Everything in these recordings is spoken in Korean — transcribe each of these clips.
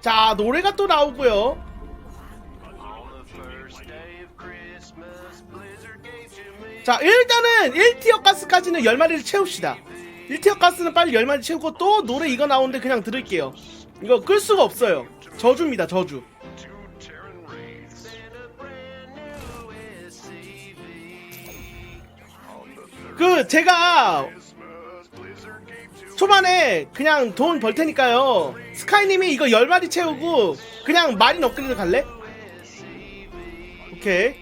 자 노래가 또 나오고요. 자 일단은 1티어 가스까지는 10마리를 채웁시다. 1티어 가스는 빨리 10마리 채우고 또 노래 이거 나오는데 그냥 들을게요. 이거 끌 수가 없어요. 저주입니다 저주. 그 제가 초반에 그냥 돈 벌 테니까요 스카이님이 이거 10마리 채우고 그냥 마린 업그레이드 갈래? 오케이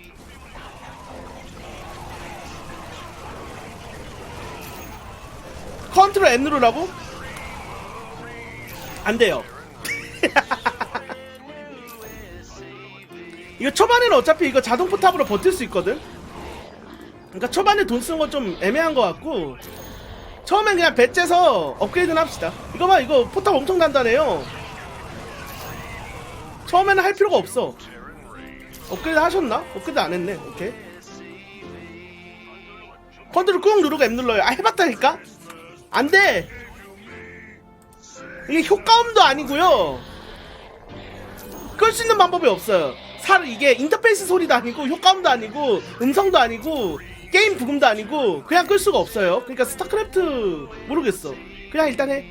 컨트롤 N 누르라고? 안 돼요. 이거 초반에는 어차피 이거 자동 포탑으로 버틸 수 있거든? 그러니까 초반에 돈 쓰는 건 좀 애매한 것 같고 처음엔 그냥 배째서 업그레이드는 합시다. 이거 봐, 이거 포탑 엄청 단단해요. 처음에는 할 필요가 없어. 업그레이드 하셨나? 업그레이드 안 했네. 오케이. 컨트롤 꾹 누르고 M 눌러요. 아, 해봤다니까? 안 돼! 이게 효과음도 아니고요. 끌 수 있는 방법이 없어요. 살 이게 인터페이스 소리도 아니고 효과음도 아니고 음성도 아니고 게임 부금도 아니고 그냥 끌 수가 없어요. 그러니까 스타크래프트 모르겠어. 그냥 일단 해.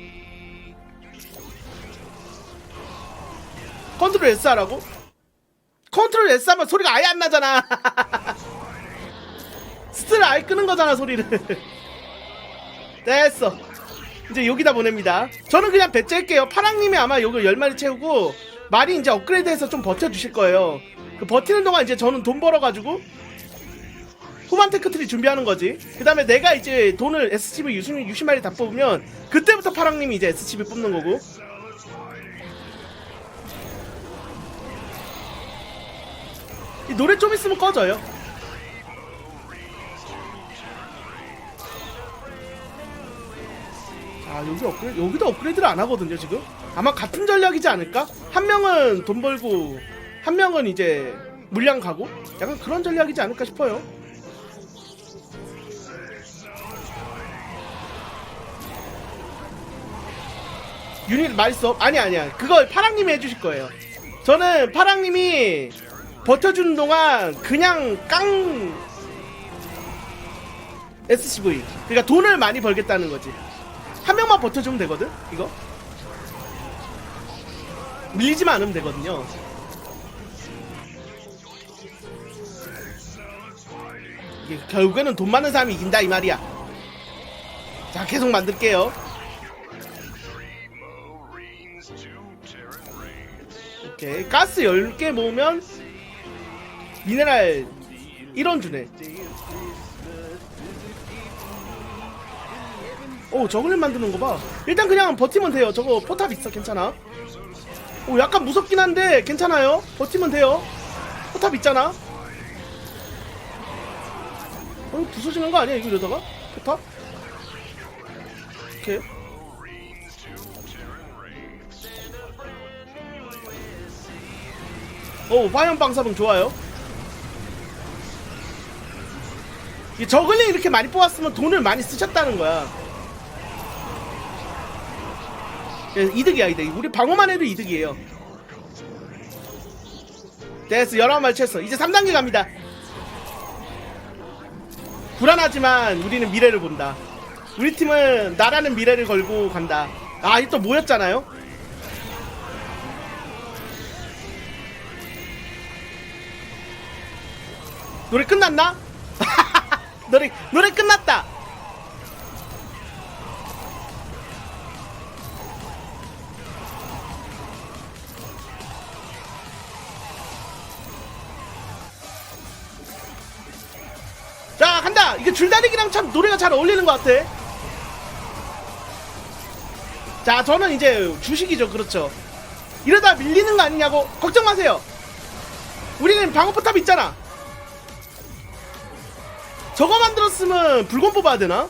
컨트롤 S 하라고? 컨트롤 S 하면 소리가 아예 안 나잖아. 스트를 아예 끄는 거잖아 소리를. 됐어. 이제 여기다 보냅니다. 저는 그냥 배째할게요. 파랑님이 아마 요거 10마리 채우고 말이 이제 업그레이드해서 좀 버텨주실 거예요. 그 버티는 동안 이제 저는 돈 벌어가지고 후반 테크 트리 준비하는 거지. 그 다음에 내가 이제 돈을 SCV 60, 60마리 다 뽑으면 그때부터 파랑님이 이제 SCV 뽑는 거고. 이 노래 좀 있으면 꺼져요. 아 여기 업그레이드 여기도 업그레이드를 안 하거든요 지금 아마 같은 전략이지 않을까 한 명은 돈 벌고 한 명은 이제 물량 가고 약간 그런 전략이지 않을까 싶어요 유닛 말써 아니 아니야. 그걸 파랑님이 해주실 거예요. 저는 파랑님이 버텨주는 동안 그냥 깡 SCV 그러니까 돈을 많이 벌겠다는 거지. 한 명만 버텨주면 되거든? 이거? 밀리지만 않으면 되거든요. 이게 결국에는 돈 많은 사람이 이긴다 이 말이야. 자 계속 만들게요 오케이 가스 10개 모으면 미네랄 1원 주네 오 저글링 만드는 거 봐. 일단 그냥 버티면 돼요. 저거 포탑 있어 괜찮아. 오 약간 무섭긴 한데 괜찮아요. 버티면 돼요. 포탑 있잖아. 어 부서지는 거 아니야 이거 이러다가 포탑? 오케이. 오 화염 방사능 좋아요. 이 저글링 이렇게 많이 뽑았으면 돈을 많이 쓰셨다는 거야. 예, 이득이야 이득. 우리 방어만 해도 이득이에요. 됐어 11말 쳤어. 이제 3단계 갑니다. 불안하지만 우리는 미래를 본다. 우리 팀은 나라는 미래를 걸고 간다. 아이 또 모였잖아요 노래 끝났나? 노래 노래 끝났다. 자 간다. 이게 줄다리기랑 참 노래가 잘 어울리는 것 같아. 자 저는 이제 주식이죠. 그렇죠. 이러다 밀리는 거 아니냐고 걱정 마세요. 우리는 방어포탑 있잖아 저거 만들었으면 불곰 뽑아야 되나?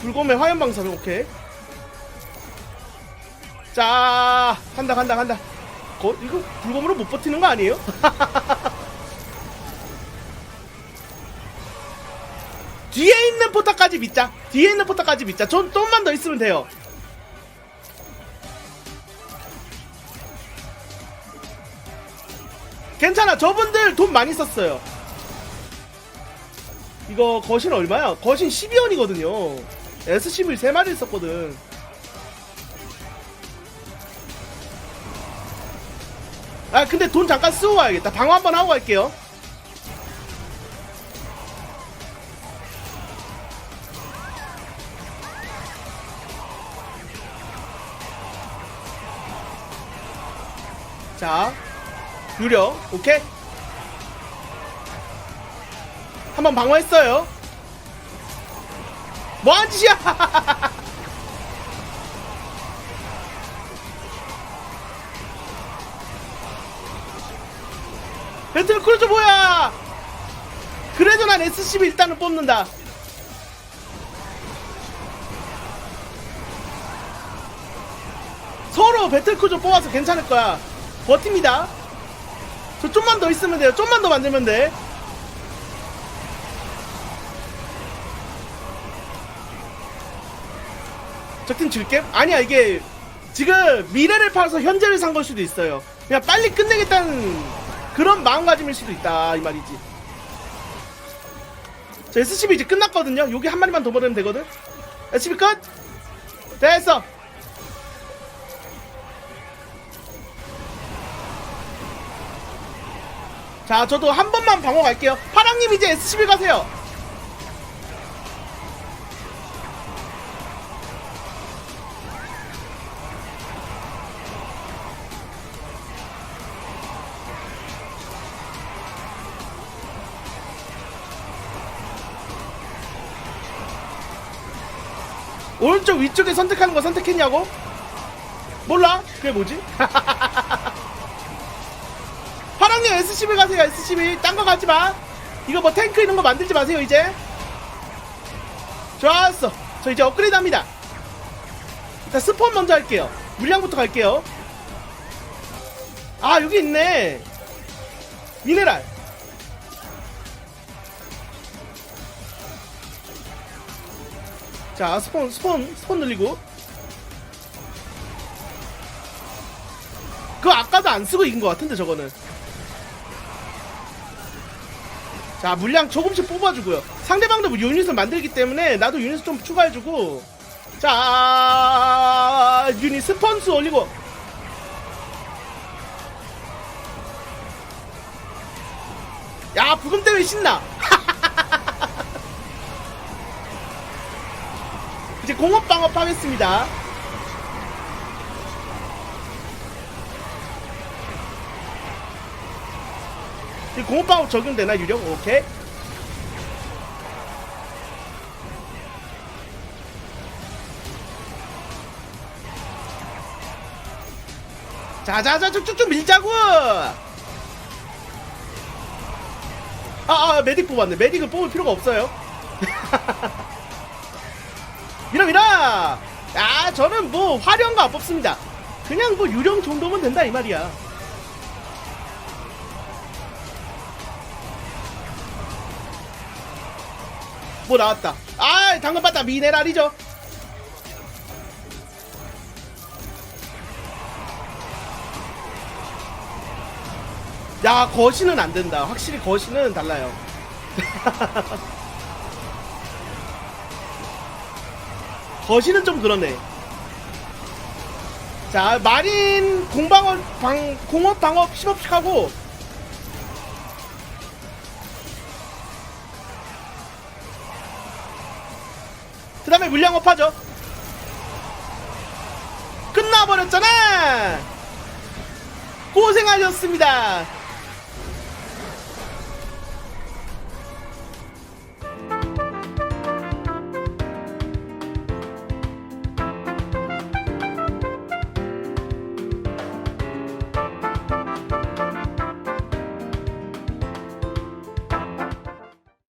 불곰의 화염방사능 오케이 자 간다 간다 간다 거, 이거 불곰으로 못 버티는 거 아니에요? 뒤에 있는 포탑까지 믿자. 뒤에 있는 포탑까지 믿자. 좀 좀만 더 있으면 돼요. 괜찮아 저분들 돈 많이 썼어요. 이거 거신 얼마야? 거신 12원이거든요. SCV 3마리 썼거든. 아 근데 돈 잠깐 쓰고 가야겠다. 방어 한번 하고 갈게요. 자 유령 오케이? 한번 방어했어요. 뭐한 짓이야? 배틀 크루즈 뭐야? 그래도 난 SCB 일단은 뽑는다. 서로 배틀 크루즈 뽑아서 괜찮을 거야. 버팁니다 저 좀만 더 있으면 돼요. 좀만 더 만들면 돼. 적팀 질게? 아니야 이게 지금 미래를 팔아서 현재를 산 걸 수도 있어요. 그냥 빨리 끝내겠다는 그런 마음가짐일 수도 있다 이 말이지. 자 SCB 이제 끝났거든요. 여기 한 마리만 더 버리면 되거든? SCB 끝? 됐어 자 저도 한 번만 방어 갈게요 파랑님 이제 SCB 가세요 오른쪽 위쪽에 선택하는 거 선택했냐고? 몰라? 그게 뭐지? 파랑님 SCB 가세요 SCB 딴거 가지마. 이거 뭐 탱크 이런 거 만들지 마세요 이제. 좋았어. 저 이제 업그레이드 합니다. 일단 스폰 먼저 할게요. 물량부터 갈게요. 아 여기 있네. 미네랄. 자 스폰 스폰 스폰 늘리고. 그거 아까도 안 쓰고 이긴 것 같은데 저거는 자 물량 조금씩 뽑아주고요. 상대방도 뭐 유닛을 만들기 때문에 나도 유닛 좀 추가해주고. 자 유닛 스폰수 올리고. 야 부금 때문에 신나. 이제 공업 방업 하겠습니다 이 공업 방업 적용되나 유령? 오케이. 자자자 쭉쭉쭉 밀자고! 아아 메딕 뽑았네. 메딕은 뽑을 필요가 없어요. 밀어 밀어 야 저는 뭐 화려한 거 안 뽑습니다. 그냥 뭐 유령 정도면 된다 이 말이야 뭐 나왔다. 아 당근 봤다 미네랄이죠. 야 거시는 안 된다. 확실히 거시는 달라요. 거시는 좀 그러네. 자 마린 공방업 방 공업 방업 10업씩 하고 그 다음에 물량 업 하죠. 끝나버렸잖아! 고생하셨습니다